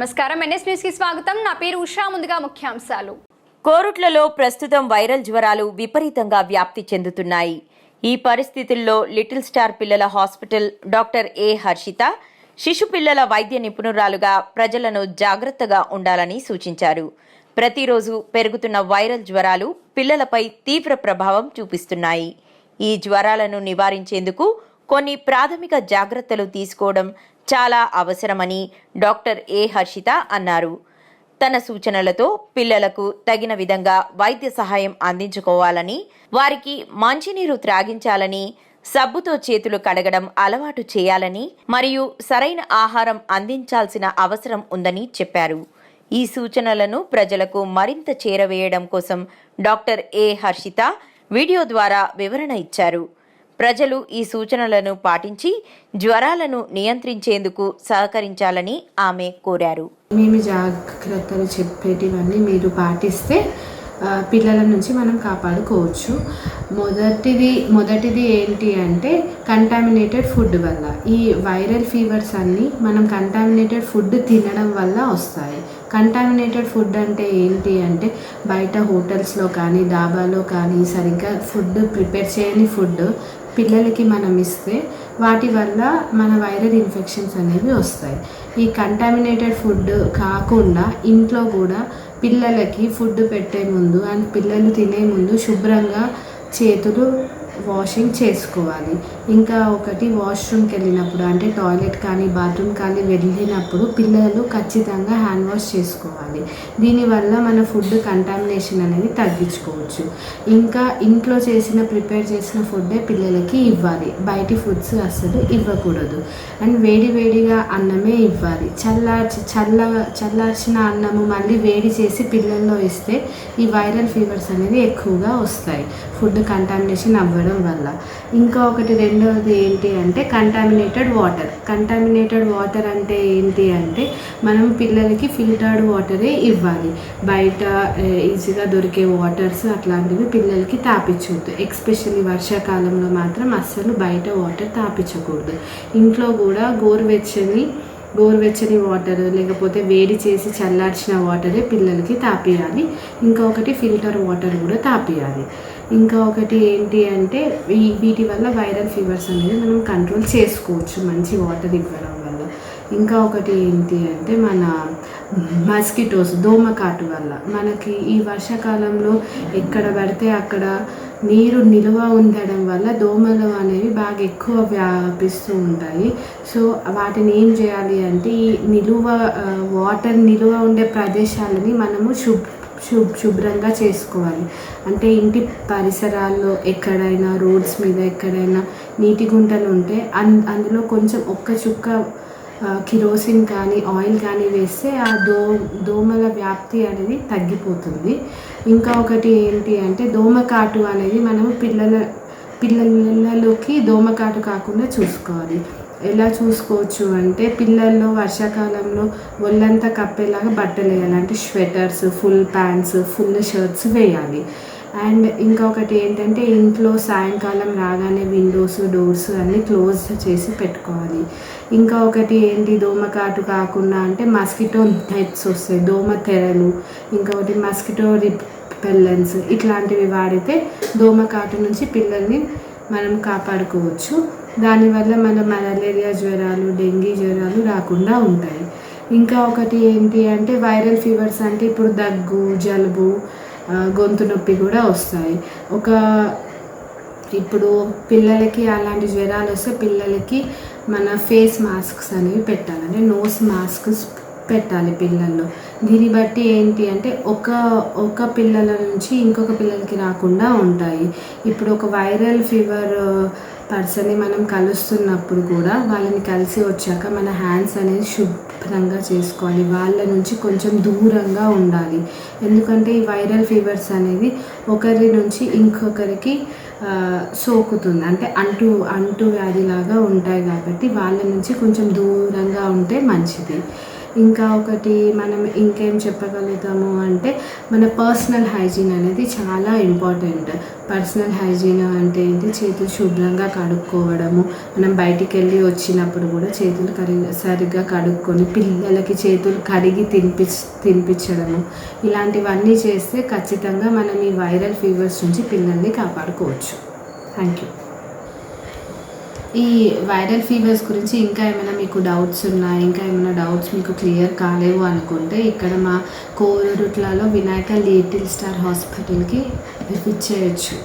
నమస్కారం. ఎన్ఎస్ న్యూస్కి స్వాగతం. నా పేరు ఉషా. ముందుగా ముఖ్యాంశాలు. కోరుట్లలో ప్రస్తుతం వైరల్ జ్వరాలు విపరీతంగా వ్యాప్తి చెందుతున్నాయి. ఈ పరిస్థితుల్లో లిటిల్ స్టార్ పిల్లల హాస్పిటల్ డాక్టర్ ఏ హర్షిత శిశు పిల్లల వైద్య నిపుణురాలుగా ప్రజలను జాగ్రత్తగా ఉండాలని సూచించారు. ప్రతిరోజు పెరుగుతున్న వైరల్ జ్వరాలు పిల్లలపై తీవ్ర ప్రభావం చూపిస్తున్నాయి. ఈ జ్వరాలను నివారించేందుకు కొన్ని ప్రాథమిక జాగ్రత్తలు తీసుకోవడం చాలా అవసరమని డాక్టర్ ఏ హర్షిత అన్నారు. తన సూచనలతో పిల్లలకు తగిన విధంగా వైద్య సహాయం అందించుకోవాలని వారికి మంచినీరు త్రాగించాలని సబ్బుతో చేతులు కడగడం అలవాటు చేయాలని మరియు సరైన ఆహారం అందించాల్సిన అవసరం ఉందని చెప్పారు. ఈ సూచనలను ప్రజలకు మరింత చేరవేయడం కోసం డాక్టర్ ఏ హర్షిత వీడియో ద్వారా వివరణ ఇచ్చారు. ప్రజలు ఈ సూచనలను పాటించి జ్వరాలను నియంత్రించేందుకు సహకరించాలని ఆమె కోరారు. మేము జాగ్రత్తలు చెప్పేటివన్నీ మీరు పాటిస్తే పిల్లల నుంచి మనం కాపాడుకోవచ్చు. మొదటిది మొదటిది ఏంటి అంటే కంటామినేటెడ్ ఫుడ్ వల్ల. ఈ వైరల్ ఫీవర్స్ అన్నీ మనం కంటామినేటెడ్ ఫుడ్ తినడం వల్ల వస్తాయి. కంటామినేటెడ్ ఫుడ్ అంటే ఏంటి అంటే బయట హోటల్స్లో కానీ డాబాలో కానీ సరిగ్గా ఫుడ్ ప్రిపేర్ చేయని ఫుడ్ పిల్లలకి మనం ఇస్తే వాటి వల్ల మన వైరల్ ఇన్ఫెక్షన్స్ అనేవి వస్తాయి. ఈ కంటామినేటెడ్ ఫుడ్ కాకుండా ఇంట్లో కూడా పిల్లలకి ఫుడ్ పెట్టే ముందు అండ్ పిల్లలు తినే ముందు శుభ్రంగా చేతులు వాషింగ్ చేసుకోవాలి. ఇంకా ఒకటి వాష్రూమ్కి వెళ్ళినప్పుడు అంటే టాయిలెట్ కానీ బాత్రూమ్ కానీ వెళ్ళినప్పుడు పిల్లలు ఖచ్చితంగా హ్యాండ్ వాష్ చేసుకోవాలి. దీనివల్ల మన ఫుడ్ కంటామినేషన్ అనేది తగ్గించుకోవచ్చు. ఇంకా ఇంట్లో చేసిన ప్రిపేర్ చేసిన ఫుడ్డే పిల్లలకి ఇవ్వాలి. బయటి ఫుడ్స్ అస్సలు ఇవ్వకూడదు. అండ్ వేడి వేడిగా అన్నమే ఇవ్వాలి. చల్లార్చి చల్ల చల్లార్చిన అన్నము మళ్ళీ వేడి చేసి పిల్లల్లో ఇస్తే ఈ వైరల్ ఫీవర్స్ అనేది ఎక్కువగా వస్తాయి. ఫుడ్ కంటామినేషన్ అవ్వడం వల్ల. ఇంకా ఒకటి రెండవది ఏంటి అంటే కంటామినేటెడ్ వాటర్ కంటామినేటెడ్ వాటర్ అంటే ఏంటి అంటే మనం పిల్లలకి ఫిల్టర్డ్ వాటరే ఇవ్వాలి. బయట ఈజీగా దొరికే వాటర్స్ అట్లాంటివి పిల్లలకి తాపించవద్దు ఎక్స్పెషల్లీ వర్షాకాలంలో మాత్రం అస్సలు బయట వాటర్ తాపించకూడదు. ఇంట్లో కూడా గోరువెచ్చని గోరువెచ్చని వాటర్ లేకపోతే వేడి చేసి చల్లార్చిన వాటరే పిల్లలకి తాపియాలి. ఇంకొకటి ఫిల్టర్ వాటర్ కూడా తాపియాలి. ఇంకా ఒకటి ఏంటి అంటే ఈ వీటి వల్ల వైరల్ ఫీవర్స్ అనేది మనం కంట్రోల్ చేసుకోవచ్చు మంచి వాటర్ ఇవ్వడం వల్ల. ఇంకా ఒకటి ఏంటి అంటే మన మస్కిటోస్ దోమకాటు వల్ల. మనకి ఈ వర్షాకాలంలో ఎక్కడ పడితే అక్కడ నీరు నిల్వ ఉండడం వల్ల దోమలు అనేవి బాగా ఎక్కువ వ్యాపిస్తూ ఉంటాయి. సో వాటిని ఏం చేయాలి అంటే ఈ నిలువ వాటర్ నిలువ ఉండే ప్రదేశాలని మనము శుభ్ర శుభ్రంగా చేసుకోవాలి. అంటే ఇంటి పరిసరాల్లో ఎక్కడైనా రోడ్స్ మీద ఎక్కడైనా నీటి గుంటలు ఉంటే అన్ అందులో కొంచెం ఒక్క చుక్క కిరోసిన్ కానీ ఆయిల్ కానీ వేస్తే ఆ దో దోమల వ్యాప్తి అనేది తగ్గిపోతుంది. ఇంకా ఒకటి ఏంటి అంటే దోమకాటు అనేది మనము పిల్లల పిల్లలలోకి దోమకాటు కాకుండా చూసుకోవాలి. ఎలా చూసుకోవచ్చు అంటే పిల్లల్లో వర్షాకాలంలో ఒళ్ళంతా కప్పేలాగా బట్టలు వేయాలి. అంటే sweaters full pants full shirts వేయాలి. అండ్ ఇంకొకటి ఏంటంటే ఇంట్లో సాయంకాలం రాగానే విండోస్ డోర్స్ అన్నీ క్లోజ్ చేసి పెట్టుకోవాలి. ఇంకా ఒకటి ఏంటి దోమకాటు కాకుండా అంటే మస్కిటో నెట్స్ వస్తాయి దోమ తెరలు. ఇంకొకటి మస్కిటో రిపెల్లెన్స్ ఇట్లాంటివి వాడితే దోమకాటు నుంచి పిల్లల్ని మనం కాపాడుకోవచ్చు. దానివల్ల మన మలేరియా జ్వరాలు డెంగీ జ్వరాలు రాకుండా ఉంటాయి. ఇంకా ఒకటి ఏంటి అంటే వైరల్ ఫీవర్స్ అంటే ఇప్పుడు దగ్గు జలుబు గొంతు నొప్పి కూడా వస్తాయి. ఒక ఇప్పుడు పిల్లలకి అలాంటి జ్వరాలు వస్తే పిల్లలకి మన ఫేస్ మాస్క్స్ అనేవి పెట్టాలి. అంటే నోస్ మాస్క్స్ పెట్టాలి పిల్లల్లో. దీన్ని బట్టి ఏంటి అంటే ఒక ఒక పిల్లల నుంచి ఇంకొక పిల్లలకి రాకుండా ఉంటాయి. ఇప్పుడు ఒక వైరల్ ఫీవర్ పర్సన్ని మనం కలుస్తున్నప్పుడు కూడా వాళ్ళని కలిసి వచ్చాక మన హ్యాండ్స్ అనేది శుభ్రంగా చేసుకోవాలి. వాళ్ళ నుంచి కొంచెం దూరంగా ఉండాలి. ఎందుకంటే ఈ వైరల్ ఫీవర్స్ అనేది ఒకరి నుంచి ఇంకొకరికి సోకుతుంది. అంటే అంటు అంటు వ్యాధిలాగా ఉంటాయి కాబట్టి వాళ్ళ నుంచి కొంచెం దూరంగా ఉంటే మంచిది. ఇంకా ఒకటి మనం ఇంకేం చెప్పగలుగుతాము అంటే మన పర్సనల్ హైజీన్ అనేది చాలా ఇంపార్టెంట్. పర్సనల్ హైజీన్ అంటే ఏంటి? చేతులు శుభ్రంగా కడుక్కోవడము. మనం బయటికి వెళ్ళి వచ్చినప్పుడు కూడా చేతులు కరిగి సరిగ్గా కడుక్కొని పిల్లలకి చేతులు కరిగి తినిపి తినిపించడము ఇలాంటివన్నీ చేస్తే ఖచ్చితంగా మనం ఈ వైరల్ ఫీవర్స్ నుంచి పిల్లల్ని కాపాడుకోవచ్చు. థ్యాంక్ యూ ఈ వైరల్ ఫీవర్స్ గురించి ఇంకా ఏమైనా మీకు డౌట్స్ ఉన్నాయి ఇంకా ఏమైనా డౌట్స్ మీకు క్లియర్ కాలేవు అనుకుంటే ఇక్కడ మా కోరుట్లలో వినాయక లిటిల్ స్టార్ హాస్పిటల్కి విజిట్ చేయొచ్చు.